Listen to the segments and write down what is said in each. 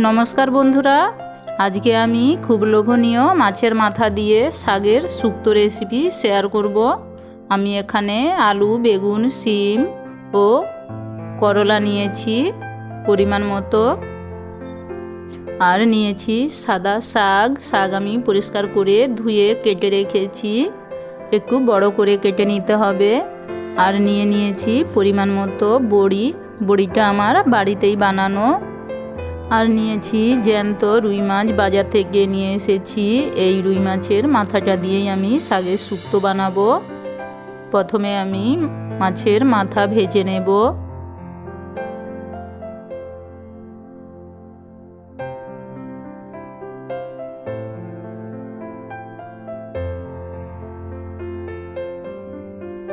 নমস্কার বন্ধুরা, আজকে আমি খুব লোভনীয় মাছের মাথা দিয়ে শাকের শুক্তো রেসিপি শেয়ার করব। আমি এখানে আলু, বেগুন, শিম ও করলা নিয়েছি পরিমাণ মতো। আর নিয়েছি সাদা শাক শাক আমি পরিষ্কার করে ধুয়ে কেটে রেখেছি। একটু বড় করে কেটে নিতে হবে। আর নিয়ে নিয়েছি পরিমাণ মতো বড়ি। বড়িটা আমার বাড়িতেই বানানো। আর নিয়েছি জ্যান্ত রুই মাছ। বাজার থেকে নিয়ে এসেছি এই রুই মাছের মাথাটা দিয়েই আমি শাকের শুক্তো বানাবো। প্রথমে আমি মাছের মাথা ভেজে নেব।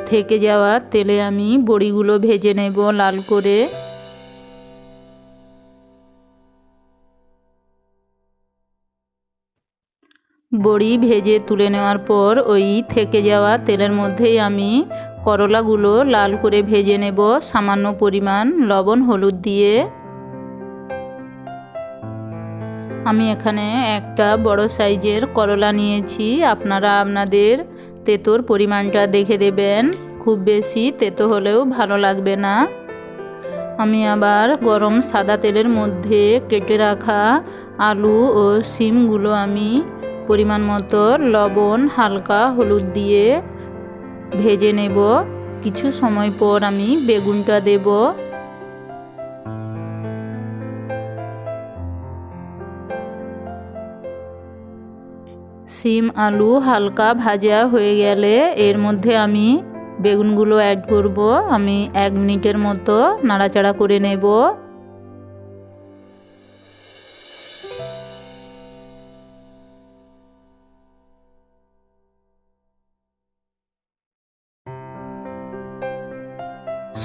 থেকে যাওয়া তেলে আমি বড়িগুলো ভেজে নেব লাল করে। বড়ি ভেজে তুলে নেওয়ার পর ওই থেকে যাওয়া তেলের মধ্যেই আমি করলাগুলো লাল করে ভেজে নেব, সামান্য পরিমাণ লবণ, হলুদ দিয়ে। আমি এখানে একটা বড় সাইজের করলা নিয়েছি। আপনারা আপনাদের তেতোর পরিমাণটা দেখে দেবেন। খুব বেশি তেতো হলেও ভালো লাগবে না। আমি আবার গরম সাদা তেলের মধ্যে কেটে রাখা আলু ও শিমগুলো আমি পরিমাণ মতো লবণ হালকা হলুদ দিয়ে ভেজে নেব। কিছু সময় পর আমি বেগুনটা দেব। সিম আলু হালকা ভাজা হয়ে গেলে এর মধ্যে আমি বেগুনগুলো অ্যাড করব। আমি এক মিনিটের মতো নাড়াচাড়া করে নেব।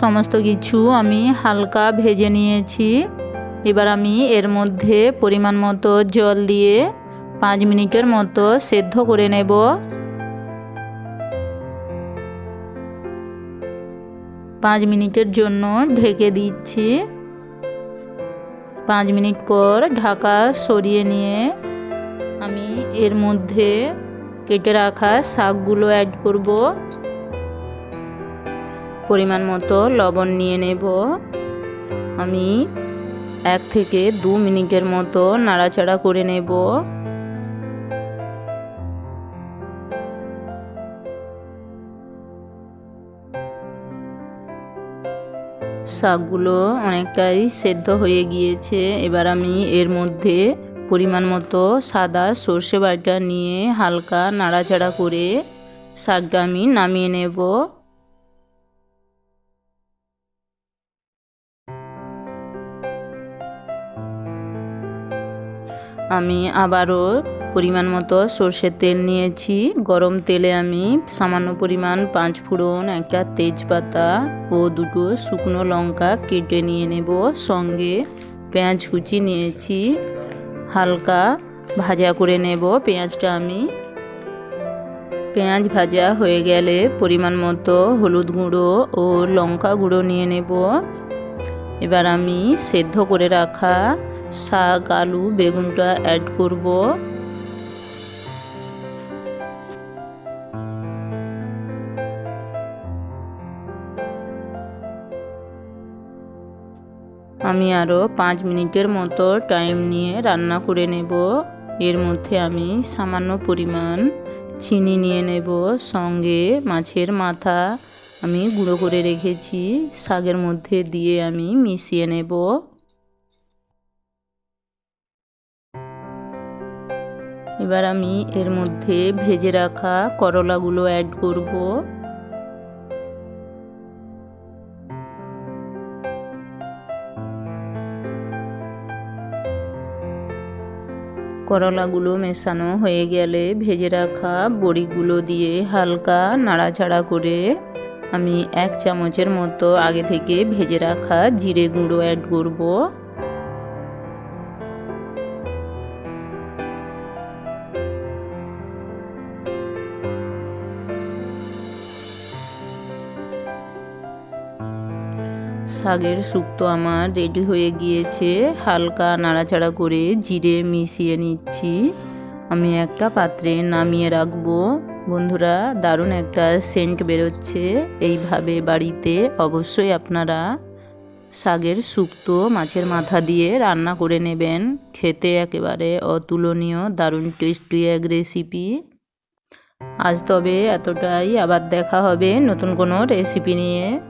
সমস্ত কিছু আমি হালকা ভেজে নিয়েছি। এবার আমি এর মধ্যে পরিমাণ মতো জল দিয়ে পাঁচ মিনিটের মতো সেদ্ধ করে নেব। পাঁচ মিনিটের জন্য ঢেকে দিচ্ছি। পাঁচ মিনিট পর ঢাকা সরিয়ে নিয়ে আমি এর মধ্যে কেটে রাখা শাকগুলো অ্যাড করব। পরিমাণ মতো লবণ নিয়ে নেব। আমি এক থেকে দু মিনিটের মতো নাড়াচাড়া করে নেব। শাকগুলো অনেকটাই সেদ্ধ হয়ে গিয়েছে। এবার আমি এর মধ্যে পরিমাণ মতো সাদা সর্ষে বাটা নিয়ে হালকা নাড়াচাড়া করে শাকটা আমি নামিয়ে নেব। আমি আবারও পরিমাণ মতো সর্ষের তেল নিয়েছি। গরম তেলে আমি সামান্য পরিমাণ পাঁচ ফোড়ন, একটা তেজপাতা ও দুটো শুকনো লঙ্কা কেটে নিয়ে নেব। সঙ্গে পেঁয়াজ কুচি নিয়েছি। হালকা ভাজা করে নেব। পেঁয়াজটা আমি পেঁয়াজ ভাজা হয়ে গেলে পরিমাণ মতো হলুদ গুঁড়ো ও লঙ্কা গুঁড়ো নিয়ে নেব। এবার আমি সেদ্ধ করে রাখা শাক, আলু, বেগুনটা অ্যাড করব। আমি আরও পাঁচ মিনিটের মতো টাইম নিয়ে রান্না করে নেব। এর মধ্যে আমি সামান্য পরিমাণ চিনি নিয়ে নেব সঙ্গে মাছের মাথা। আমি গুঁড়ো করে রেখেছি। শাকের মধ্যে দিয়ে আমি মিশিয়ে নেব। এবার আমি এর মধ্যে ভেজে রাখা করলাগুলো অ্যাড করব। করলাগুলো মেশানো হয়ে গেলে ভেজে রাখা বড়িগুলো দিয়ে হালকা নাড়াচাড়া করে আমি এক চামচের মতো আগে থেকে ভেজে রাখা জিরে গুঁড়ো অ্যাড করব। শাকের শুক্তো আমার রেডি হয়ে গিয়েছে। হালকা নাড়াচাড়া করে জিরে মিশিয়ে নিচ্ছি। আমি একটা পাত্রে নামিয়ে রাখব। বন্ধুরা, দারুণ একটা সেন্ট বেরোচ্ছে। এইভাবে বাড়িতে অবশ্যই আপনারা শাগের শুক্তো মাছের মাথা দিয়ে রান্না করে নেবেন। খেতে একেবারে অতুলনীয়, দারুণ টেস্টি এক রেসিপি আজ তবে এতটাই। আবার দেখা হবে নতুন কোনো রেসিপি নিয়ে।